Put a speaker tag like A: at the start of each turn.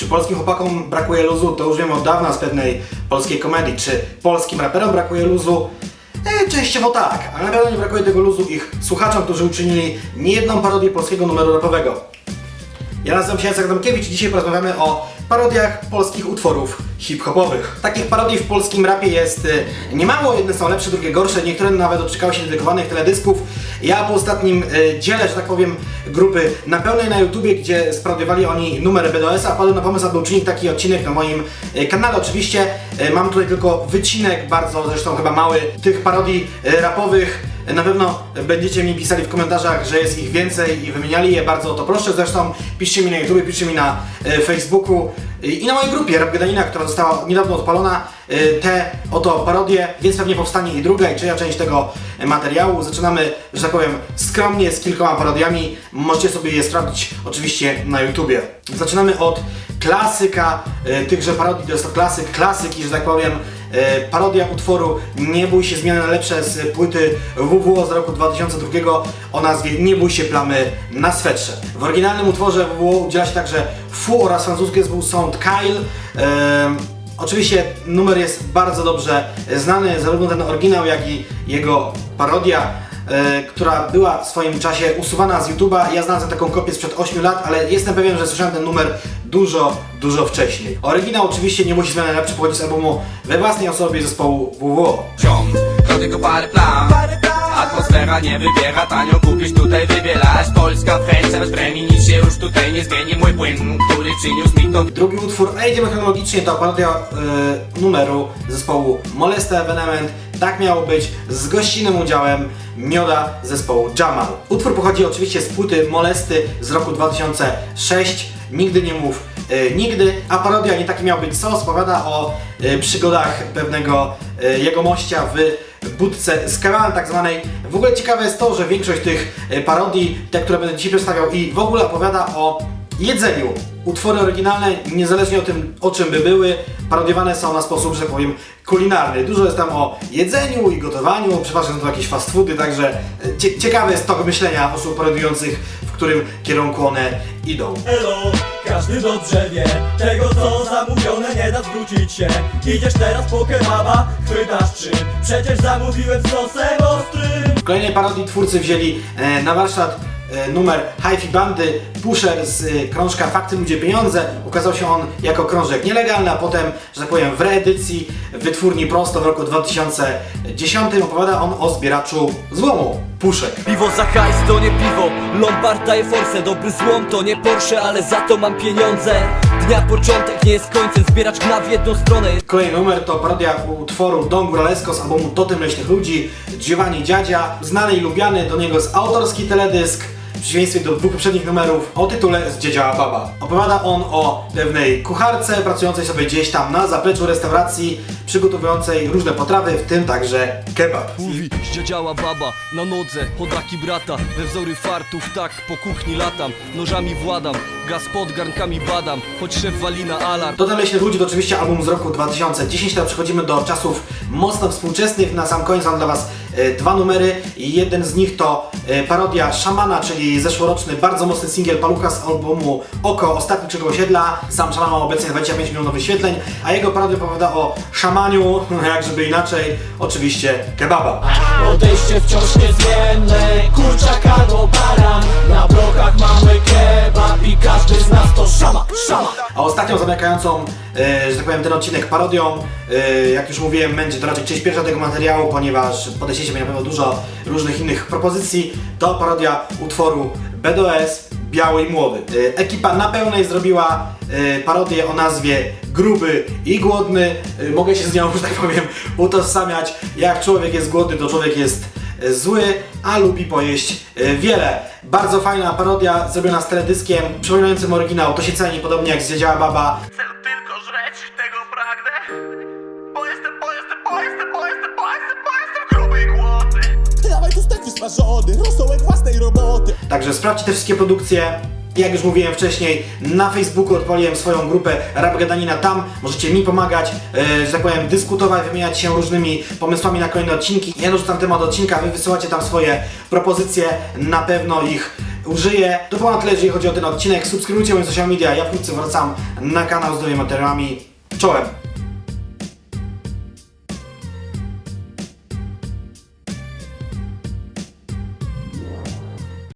A: Czy polskim chłopakom brakuje luzu? To już wiemy od dawna z pewnej polskiej komedii. Czy polskim raperom brakuje luzu? E, częściowo tak, ale na pewno nie brakuje tego luzu ich słuchaczom, którzy uczynili niejedną parodię polskiego numeru rapowego. Ja nazywam się Jacek Adamkiewicz i dzisiaj porozmawiamy o parodiach polskich utworów hip-hopowych. Takich parodii w polskim rapie jest y, niemało, jedne są lepsze, drugie gorsze, niektóre nawet doczekały się dedykowanych teledysków. Ja po ostatnim y, dziele, że tak powiem, grupy na pełnej na YouTubie, gdzie sparodiowali oni numer BDS-a, padłem na pomysł, aby uczynić taki odcinek na moim y, kanale. Oczywiście mam tutaj tylko wycinek, bardzo zresztą chyba mały, tych parodii rapowych. Na pewno będziecie mi pisali w komentarzach, że jest ich więcej i wymieniali je, bardzo o to proszę. Zresztą piszcie mi na YouTube, piszcie mi na e, Facebooku i na mojej grupie Rap Gadanina, która została niedawno odpalona, e, te oto parodie, więc pewnie powstanie i druga i trzecia część tego materiału. Zaczynamy, że tak powiem, skromnie z kilkoma parodiami. Możecie sobie je sprawdzić oczywiście na YouTubie. Zaczynamy od klasyka e, tychże parodii, to jest to klasyk klasyki, że tak powiem, E, parodia utworu Nie bój się zmiany najlepsze z płyty WWO z roku 2002 o nazwie Nie bój się plamy na swetrze. W oryginalnym utworze WWO udziela się także Fu oraz francuski zespół Sound Kyle. Oczywiście numer jest bardzo dobrze znany, zarówno ten oryginał, jak i jego parodia e, która była w swoim czasie usuwana z YouTube'a. Ja znalazłem taką kopię sprzed 8 lat, ale jestem pewien, że słyszałem ten numer dużo, dużo wcześniej. Oryginał oczywiście nie musi zmiany najlepszy pochodzić z albumu we własnej osobie zespołu WWO.
B: Ciąg, tylko parę plam Nie wybiera, tanio kupisz tutaj Polska festa bez premii, nic się już tutaj nie zmieni Mój płyn, który przyniósł mi tą
A: Drugi utwór, a idziemy chronologicznie, to parodia e, numeru zespołu Molesta Evenement. Tak miało być, z gościnnym udziałem Mioda zespołu Jamal. Utwór pochodzi oczywiście z płyty Molesty z roku 2006. Nigdy nie mów nigdy, a parodia nie taki miał być sos, opowiada o e, przygodach pewnego e, jego mościa w budce z Kewan tak zwanej. W ogóle ciekawe jest to, że większość tych e, parodii, te, które będę dzisiaj przedstawiał i w ogóle opowiada o jedzeniu. Utwory oryginalne, niezależnie o tym, o czym by były, parodiowane są na sposób, że powiem, kulinarny. Dużo jest tam o jedzeniu i gotowaniu, przeważnie są to jakieś fast foody, także e, cie ciekawe jest tok myślenia osób parodiujących, w którym kierunku one idą.
C: Elo, każdy dobrze wie Tego co zamówione nie da zwrócić się. Idziesz teraz po kebaba, chwytasz czym Przecież zamówiłem z sosem ostrym.
A: W kolejnej parodii twórcy wzięli e, na warsztat numer Hi-Fi Bandy Pusher z e, krążka Fakty Ludzie Pieniądze. Ukazał się on jako krążek nielegalny, a potem, że tak powiem, w reedycji wytwórni Prosto w roku 2010 opowiada on o zbieraczu złomu puszek.
D: Piwo za hajs to nie piwo Lombard daje forsę Dobry złom to nie Porsche Ale za to mam pieniądze Dnia początek nie jest końcem Zbieracz gna w jedną stronę
A: Kolejny numer to parodia utworu Don Guralesco z albumu Totem Leśnych Ludzi, Giovanni Dziadzia, znany i lubiany, do niego jest autorski teledysk, w przeciwieństwie do dwóch poprzednich numerów o tytule Z Dziedziała Baba. Opowiada on o pewnej kucharce pracującej sobie gdzieś tam na zapleczu restauracji, przygotowującej różne potrawy, w tym także kebab.
D: Mówi, zdziadziała baba Na nodze, chodaki brata We wzory fartów tak po kuchni latam Nożami władam, gaz pod garnkami badam Choć szef wali na alarm
A: Totem Leśnych Ludzi to oczywiście album z roku 2010, teraz przechodzimy do czasów mocno współczesnych. Na sam koniec mam dla Was e, dwa numery. I Jeden z nich to e, parodia Szamana, czyli zeszłoroczny, bardzo mocny singiel Palucha z albumu Oko, Ostatni Krzyk Osiedla. Sam Szaman ma obecnie 25 milionów wyświetleń, a jego parodia opowiada o szamaniu, jak żeby inaczej, oczywiście kebaba.
C: Odejście wciąż niezmienne Kurczak albo baran Na blokach mamy kebab I każdy z nas to szama, szama
A: A ostatnią zamykającą, e, że tak powiem, ten odcinek parodią, e, jak już mówiłem, będzie to raczej część pierwsza tego materiału, ponieważ podejściecie mi na pewno dużo różnych innych propozycji. To parodia utworu BDS Biały i Młody. E, ekipa na pełnej zrobiła e, parodię o nazwie Gruby i Głodny. E, mogę się z nią, że tak powiem, utożsamiać. Jak człowiek jest głodny, to człowiek jest zły, a lubi pojeść wiele. Bardzo fajna parodia zrobiona z teledyskiem, przypominającym oryginał. To się ceni, podobnie jak zwiedziała baba.
E: Wysmażony, rosołek własnej roboty
A: Także sprawdźcie te wszystkie produkcje. Jak już mówiłem wcześniej, na Facebooku odpaliłem swoją grupę Rap Gadanina. Tam możecie mi pomagać, e, że tak powiem, dyskutować, wymieniać się różnymi pomysłami na kolejne odcinki. Ja dorzucam temat odcinka, wy wysyłacie tam swoje propozycje, na pewno ich użyję. To było na tyle, jeżeli chodzi o ten odcinek. Subskrybujcie moje social media, ja wkrótce wracam na kanał z nowymi materiałami. Czołem!